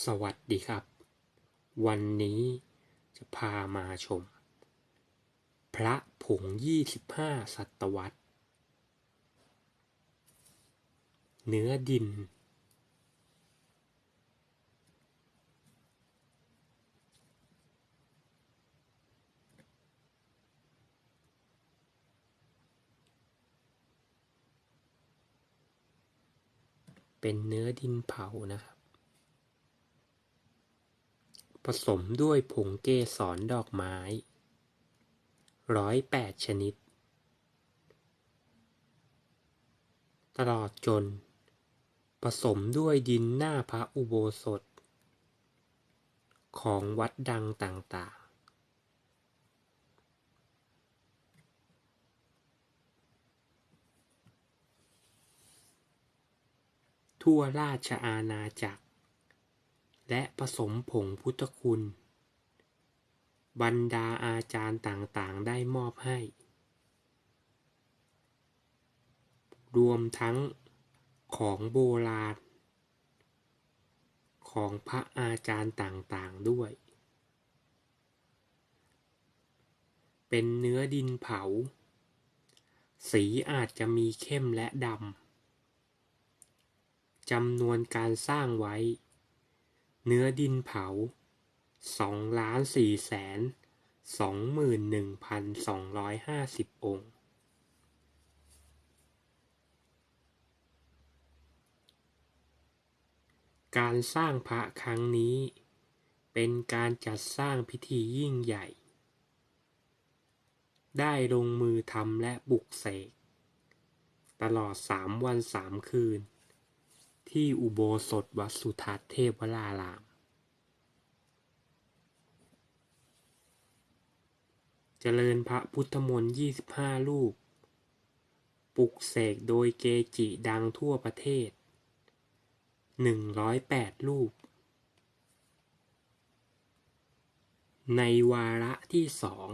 สวัสดีครับ วันนี้จะพามาชม พระผง 25ศตวรรษ เนื้อดิน เป็นเนื้อดินเผานะครับ ผสมด้วยผงเกสรดอกไม้ร้อยแปดชนิด ตลอดจน ผสมด้วยดินหน้าพระอุโบสถ ของวัดดังต่างๆ ทั่วราชอาณาจักร และผสมผงพุทธคุณ บรรดาอาจารย์ต่างๆได้มอบให้ รวมทั้งของโบราณ ของพระอาจารย์ต่างๆด้วย เป็นเนื้อดินเผา สีอาจจะมีเข้มและดำจำนวนการสร้างไว้ เนื้อดินเผาสองล้านสี่แสนสองหมื่นหนึ่งพันสองร้อยห้าสิบองค์ การสร้างพระครั้งนี้ เป็นการจัดสร้างพิธียิ่งใหญ่ ได้ลงมือทำและบุกเสก ตลอดสามวันสามคืน ที่อุโบสถวัดสุทัศน์เทพวราราม เจริญพระพุทธมนต์25 รูป ปลุกเสกโดยเกจิดังทั่วประเทศ 108 รูป ในวาระที่สอง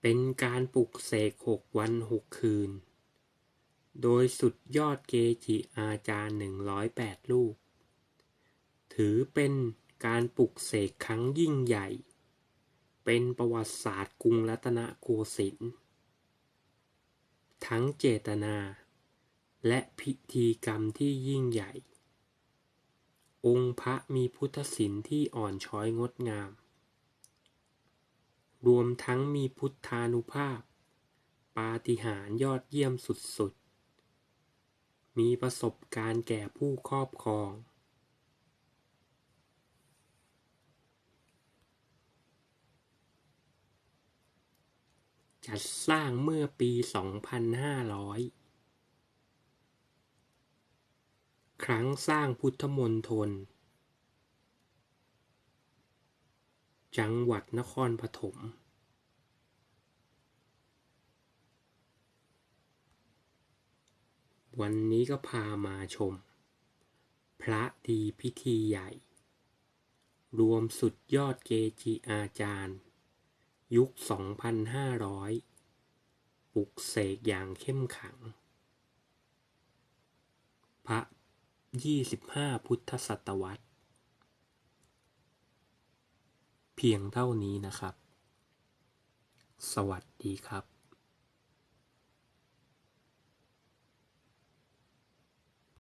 เป็นการปลุกเสกหกวันหกคืน โดยสุดยอดเกจิอาจารย์ 108รูปถือเป็นการปลุกเสกครั้งยิ่งใหญ่ เป็นประวัติศาสตร์กรุงรัตนโกสินทร์ ทั้งเจตนา และพิธีกรรมที่ยิ่งใหญ่ องค์พระมีพุทธศิลป์ที่อ่อนช้อยงดงาม รวมทั้งมีพุทธานุภาพ ปาฏิหาริย์ยอดเยี่ยมสุดๆ มีประสบการณ์แก่ผู้ครอบครองจัดสร้างเมื่อปี 2500 ครั้งสร้างพุทธมณฑล จังหวัดนครปฐม วันนี้ก็พามาชม พระดีพิธีใหญ่ รวมสุดยอดเกจิอาจารย์ ยุค 2,500 ปลุกเสกอย่างเข้มขัง พระ 25 พุทธศตวรรษ เพียงเท่านี้นะครับ สวัสดีครับ